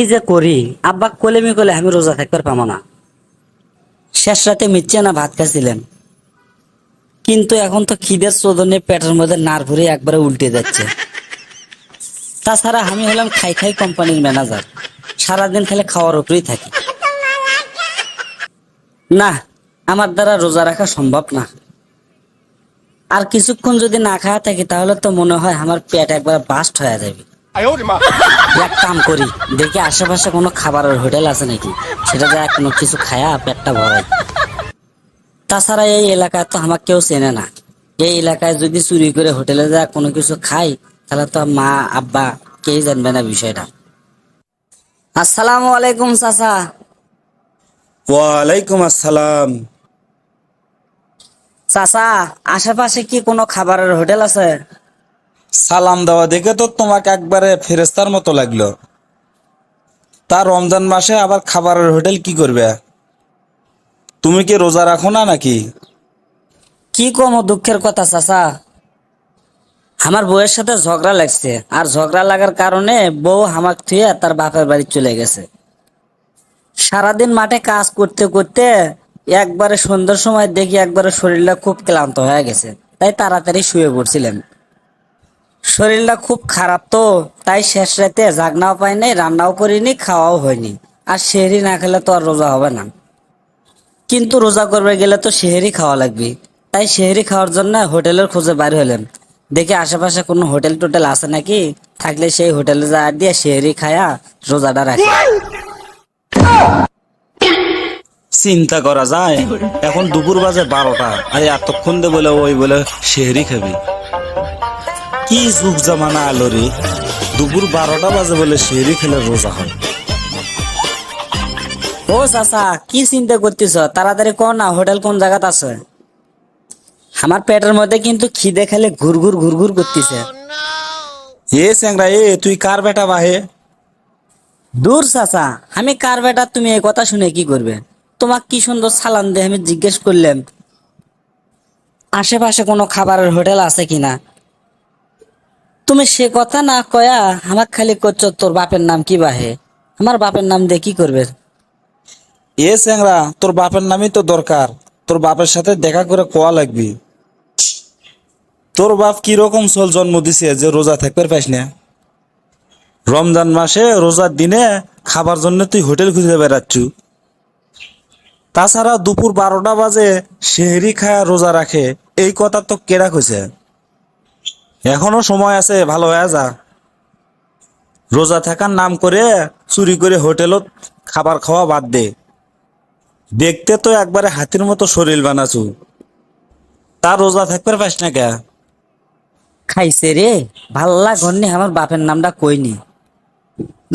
কি যে করি, আব্বা কোলে মি কোলে আমি রোজা থাকবার পাবো না। শেষ রাতে মিচ্ছে না ভাত খাচ্ছিলেন কিন্তু এখন তো খিদের চোদনে পেটের মধ্যে নার ভরে একবারে উল্টে যাচ্ছে। তাছাড়া আমি হলাম খাই খাই কোম্পানির ম্যানেজার। সারাদিন খেলে খাওয়ার উপরেই থাকি। না, আমার দ্বারা রোজা রাখা সম্ভব না। আর কিছুক্ষণ যদি না খাওয়া থাকি, তাহলে তো মনে হয় আমার পেট একবার বাস্ট হয়ে যাবে। এক কাম করি দেখি আশেপাশে কোনো খাবারের হোটেল আছে নাকি? সেটা যা কোনো কিছু খায়া পেটটা ভরাই। তাছাড়া এই এলাকায় তো আমার কেউ চেনে না। এই এলাকায় যদি চুরি করে হোটেলে যা কোনো কিছু খাই তাহলে তো মা আব্বা কেই জানবে না বিষয়টা। আসসালামু আলাইকুম চাচা। ওয়ালাইকুম আসসালাম। চাচা আশেপাশে কি কোনো খাবারের হোটেল আছে? সালাম দেওয়া দেখে তো তোমাকে একবারে ফেরেস্তার মতো লাগল। তার রমজান মাসে আবার খাবারের হোটেল কি করবে? তুমি কি রোজা রাখো না নাকি? কি কম দুঃখের কথা, চাচা? আমার বউয়ের সাথে ঝগড়া লাগছে, আর ঝগড়া লাগার কারণে বউ হামাক থুয়ে তার বাপের বাড়ি চলে গেছে। সারাদিন মাঠে কাজ করতে করতে একবারে সন্ধ্যার সময় দেখি একবারে শরীরটা খুব ক্লান্ত হয়ে গেছে, তাই তাড়াতাড়ি শুয়ে পড়ছিলেন শরীরটা খুব খারাপ তো, তাই শেষ রাতে জাগনাও পাই নাই, রান্নাও করিনি, খাওয়াও হয়নি। আর সেহরি না খেলে তো আর রোজা হবে না। কিন্তু রোজা করবে গেলে তো সেহেরি খাওয়া লাগবে। তাই সেহেরি খাওয়ার জন্য হোটেলের খোঁজে বাইর হলেন দেখে আশেপাশে কোনো হোটেল টোটেল আছে নাকি? থাকলে সেই হোটেলে যা দিয়ে সেহেরি খায়া রোজাটা রাখে। চিন্তা করা যায়, এখন দুপুর বাজে বারোটা, আর এতক্ষণ দে বলে ওই বলে শেহরি খাবি। কি যুগ জামানা আলো রে দুপুর বারোটা বাজে বলে শেহরি খেলে রোজা হয়। ও চাচা কি চিন্তা করতেছ তাড়াতাড়ি কর না হোটেল কোন জায়গাত আছে? আমার পেটের মধ্যে কিন্তু খিদে খেলে ঘুর ঘুর ঘুর ঘুরঘুর করতেছে। এ স্যাংরা এ তুই কার বেটা বাহে? দূর চাচা আমি কার বেটা তুমি এই কথা শুনে কি করবে? তোমাক কি সুন্দর সালাম দিয়ে আমি জিজ্ঞেস করলাম। আশেপাশে কোনো খাবারের হোটেল আছে কিনা? তুমি সে কথা না কয়া আমার খালি করছ তোর বাপের নাম কি বাহে? আমার বাপের নাম দিয়ে কি করবে? এ স্যাংরা তোর বাপের নামই তো দরকার। তোর বাপের সাথে দেখা করে কোয়া লাগবি? তোর বাপ কীরকম চল জন্ম দিছে যে রোজা থাকতে পাইস না? রমজান মাসে রোজার দিনে খাবার জন্য তুই হোটেল খুঁজে বেড়াচ্ছু। তাছাড়া দুপুর বারোটা বাজে সেহরি খায়া রোজা রাখে। এই কথা তো কেডা কইছে? এখনও সময় আছে, ভালো হয়ে যা। রোজা থাকার নাম করে চুরি করে হোটেলত খাবার খাওয়া বাদ দে। দেখতে তো একবারে হাতির মতো শরীর বানাছু তার রোজা থাকতে পারিস না কে? খাইছে রে, ভাল্লা ঘন্নি আমার বাপের নামটা কইনি।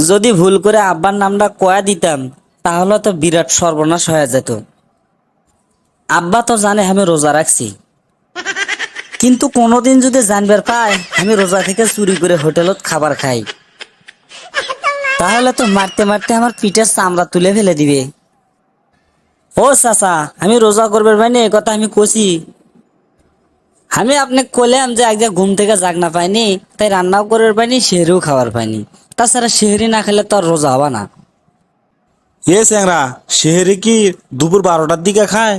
যদি ভুল করে আব্বার নামটা কয়া দিতাম, তাহলে তো বিরাট সর্বনাশ হয়ে যেত। আব্বা তো জানে আমি রোজা রাখছি। কিন্তু কোনোদিন যদি জানবার পায় আমি রোজা থেকে চুরি করে হোটেলত খাবার খাই। তাহলে তো মারতে মারতে আমার পিঠের চামড়া তুলে ফেলে দিবে। ও চাচা আমি রোজা করবার মানে পাইনি এ কথা আমি কষি আমি আপনাকে কলাম যে একদম ঘুম থেকে জাগ না পাইনি তাই রান্নাও করবার পাইনি শেহরিও খাবার পাইনি। তাছাড়া শেহরি না খেলে তো আর রোজা হবে না। এ স্যাংরা শেহরি কি দুপুর বারোটার দিকে খায়?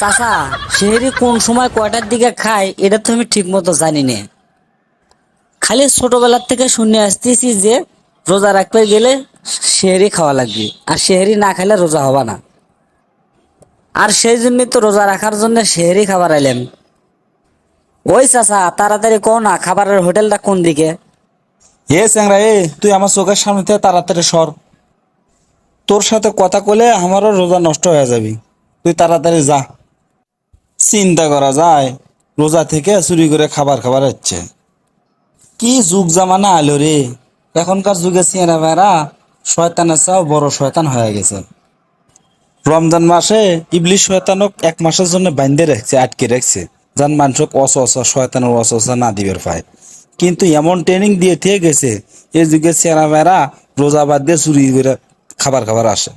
চাচা শেহরি কোন সময় কয়টার দিকে খায়, এটা তো আমি ঠিক মতো জানি না খালি ছোটবেলার থেকে শুনে আসতেছি যে, রোজা রাখতে গেলে শেহরি খাওয়া লাগবে, আর শেহরি না খেলে রোজা হবে না। আর সেই জন্যই তো রোজা রাখার জন্য শেহরি খাবার এলাম ওই চাচা, তাড়াতাড়ি কও না, খাবারের হোটেলটা কোন দিকে? এ স্যাংরা এ, তুই আমার চোখের সামনে থেকে তাড়াতাড়ি সর। তোর সাথে কথা কলে আমারও রোজা নষ্ট হয়ে যাবি। তুই তাড়াতাড়ি যা। চিন্তা করা যায়, রোজা থেকে চুরি করে খাবার খাবার হচ্ছে। কি যুগ জামানা আলো রে। এখনকার যুগে চেনা মেয়েরা শয়তানের চাও বড় শয়তান হয়ে গেছে। রমজান মাসে ইবলিশ শয়তানক এক মাসের জন্য বাইন্দে রাখছে, আটকে রাখছে। যান মানুষক অস অস, শয়তানের অস অস না দিবের পায়। কিন্তু এমন ট্রেনিং দিয়ে থেকে গেছে এই যুগে চেনা মেয়েরা রোজা বাদ দিয়ে চুরি করে খাবার খাবার আসে।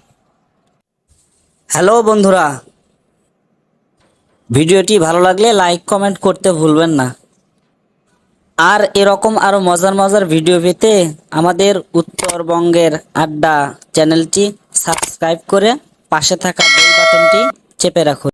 হ্যালো বন্ধুরা ভিডিওটি ভালো লাগলে লাইক, কমেন্ট করতে ভুলবেন না। আর এরকম আরও মজার মজার ভিডিও পেতে আমাদের উত্তরবঙ্গের আড্ডা চ্যানেলটি সাবস্ক্রাইব করে পাশে থাকা বেল বাটনটি চেপে রাখুন।